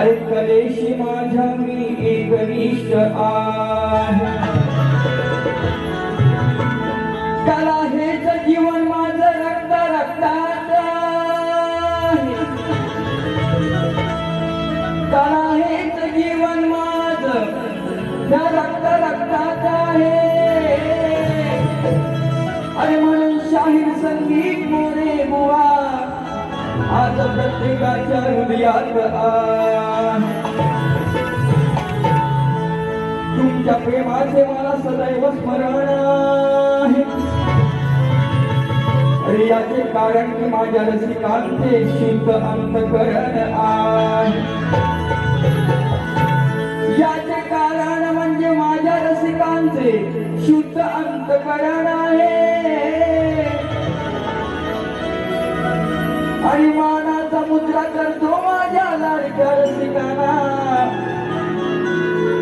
अरे कलेशी माझ्या मी एकनिष्ठ आहे. कला हेच जीवन माझ रक्त रक्तात आहे. कला हेच जीवन माझ त्या रक्त रक्तात आहे. अरे म्हणून शाहीर संगीत मोरे बुवा आज प्रत्येकाच्या हृदयात तुमच्या प्रेमाचे मला सदैव स्मरण आहे. अरे याचे कारण की माझ्या रसिकांचे शीत अंतकरण आहे. याचे कारण म्हणजे माझ्या रसिकांचे शुद्ध अंतकरण आहे. आणि मानाचा मुद्रा करतो माझ्या लाडक्या रसिकांना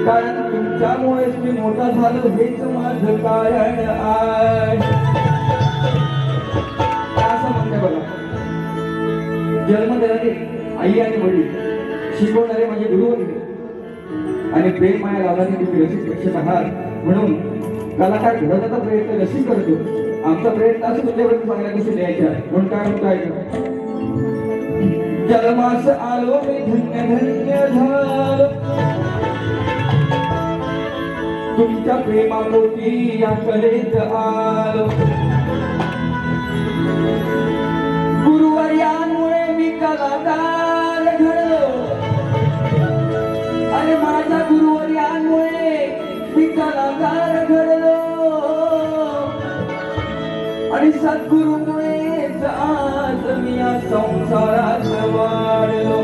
कारण तुमच्यामुळेच मी मोठा झालो हेच माझं कारण आहे. असं म्हणते बघा? जन्म देणारे आई आणि वडील शिकवणारे माझे गुरु होते. आणि प्रेम माया लावणारे तुम्ही रसिक प्रेक्षक आहात म्हणून कलाकार घडवण्याचा प्रयत्न रसिक करतो? आमचा प्रयत्न असं तुमच्यापर्यंत चांगल्या गोष्टी द्यायच्या आहे म्हणून काय म्हणतो ऐका जन्मास आलो मी धन्य धन्य झालो. तुमच्या प्रेमापोटी या कलेत आलो. गुरुवर्यांमुळे मी कलाकार घडलो. अरे माझ्या गुरुवर्यांमुळे मी कलाकार घडलो. आणि सद्गुरु संसारात वाढलो.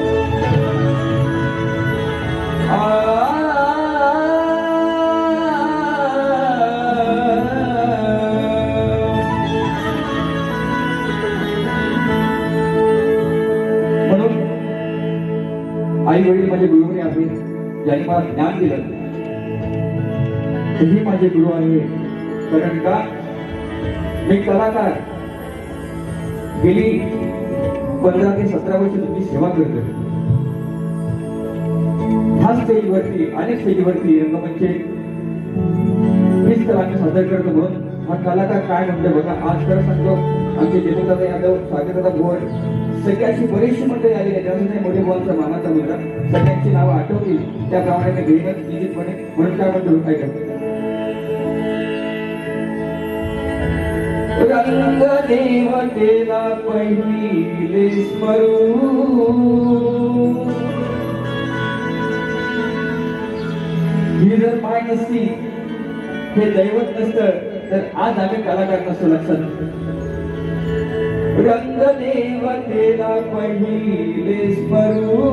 म्हणून आई वडील माझे गुरुवरी आहेत. ज्यांनी मला ज्ञान दिलं. तेही माझे गुरु आहे कारण का? मी कलाकार. गेली पंधरा ते सतरा वर्ष तुमची सेवा करतोय. ह्या स्टेजवरती अनेक स्टेजवरती रंगमंचे हीच कला मी सादर करतो म्हणून हा कलाकार काय म्हणतो बघा आज खरं सांगतो आमचे जयदादा यादव स्वागतदादा गोर सगळी अशी बरीचशी मंडळी आली आहे त्यामध्ये मोठे बोलचा मामाचा मुलगा सगळ्यांची नावं आठवतील त्याप्रमाणे मी घेईनच निश्चितपणे म्हणून काय म्हणतो काय करतो रंग देवतेला पहिले स्मरू ही जर पाय नसती हे दैवत नसतं तर आज आम्ही कलाकार नसतो लक्षात रंग देवतेला पहिले स्मरू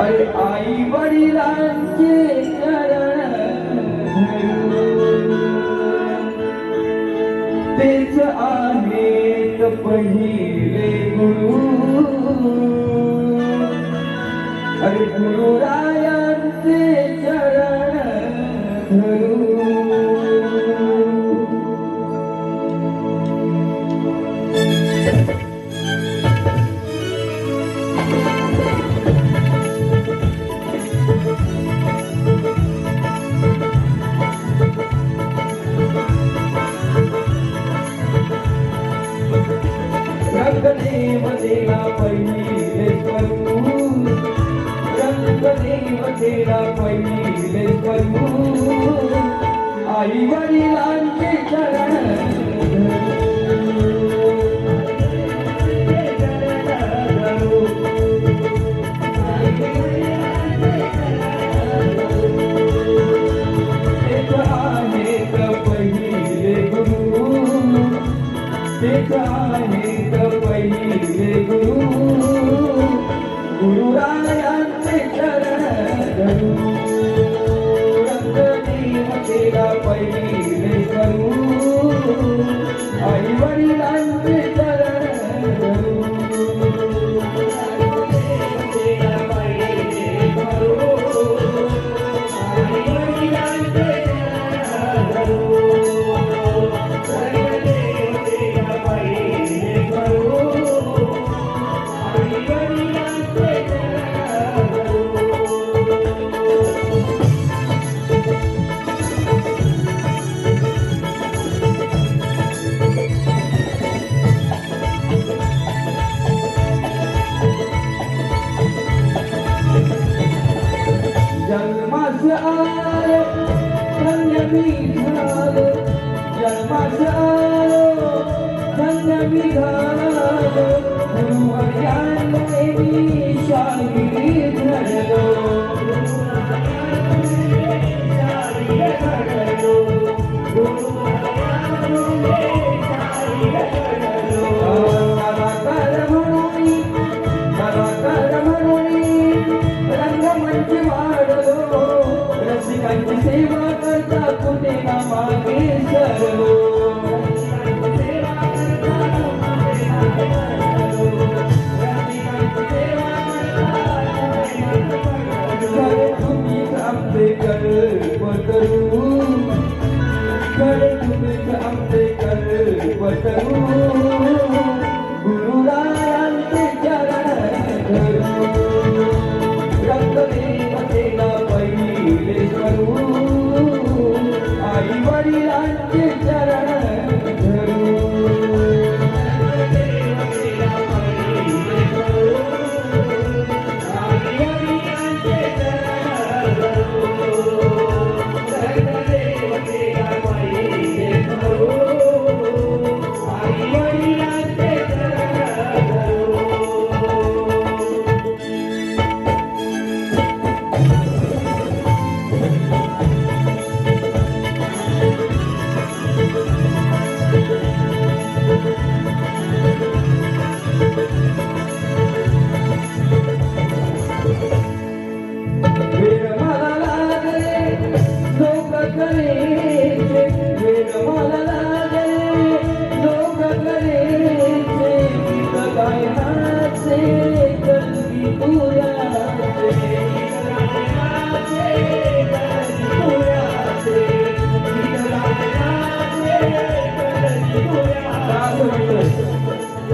अरे आई वडिलांचे चरण तेच आहेत पहिले गुरु. अरे गुरुरायांचे आई वडिलांचे चरण गुरु गुरु सेवा करता कुठे ना मागे सर्व आमचे कर करू गुरुरायांचे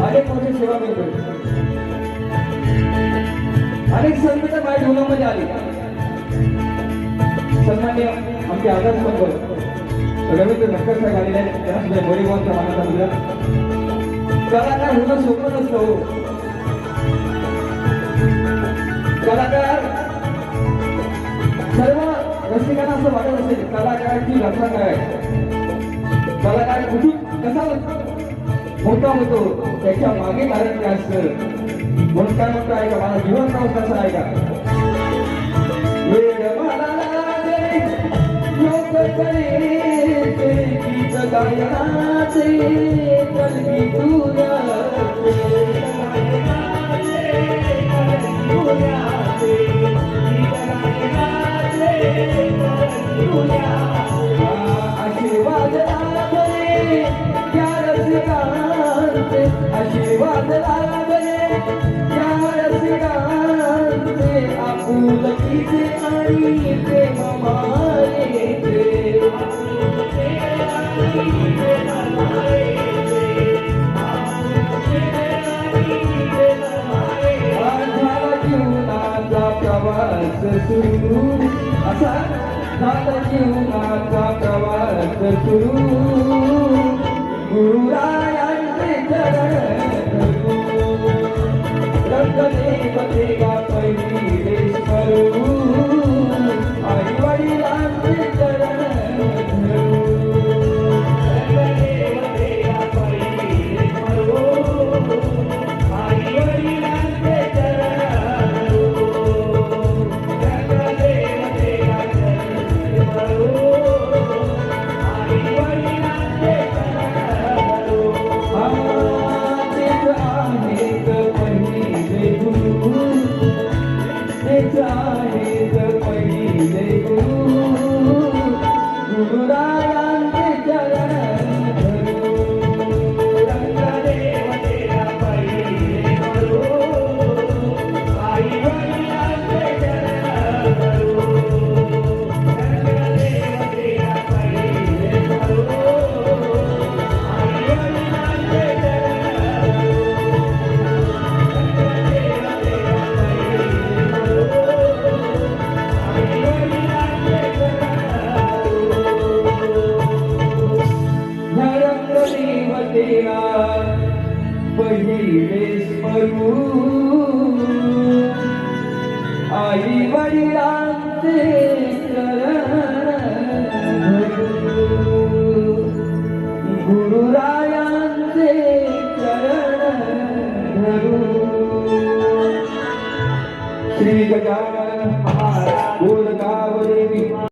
अनेक मोठी सेवा संकट माझ्या जीवनामध्ये आली. सन्मान्य आमचे आदर्श संपर्क रवींद्र नक्कर साहेब आलेले आहेत. त्यांना सुद्धा गोरेगावच्या मानाचा मुलगा. कलाकार होणं सोपं नसतं हो. कलाकार सर्व रसिकांना असं वाटत असेल कलाकाराची रचना काय कलाकार कुठून कसा मोठा होतो. त्याच्यामागे कारण काय असतं? म्हणून काय म्हणतो ऐका मला जीवन नाव कसं ऐका वेळ मला गायनाचे, कलगी तुझ्याचे. आशीर्वाद लागले या रसिकांचे आशीर्वाद लागले या रसिकांचे आपुलकीचे आणि सुरू असा झाला जीवनाचा प्रवास सुरू गुरुरायांचे चरण रंगदेव देवा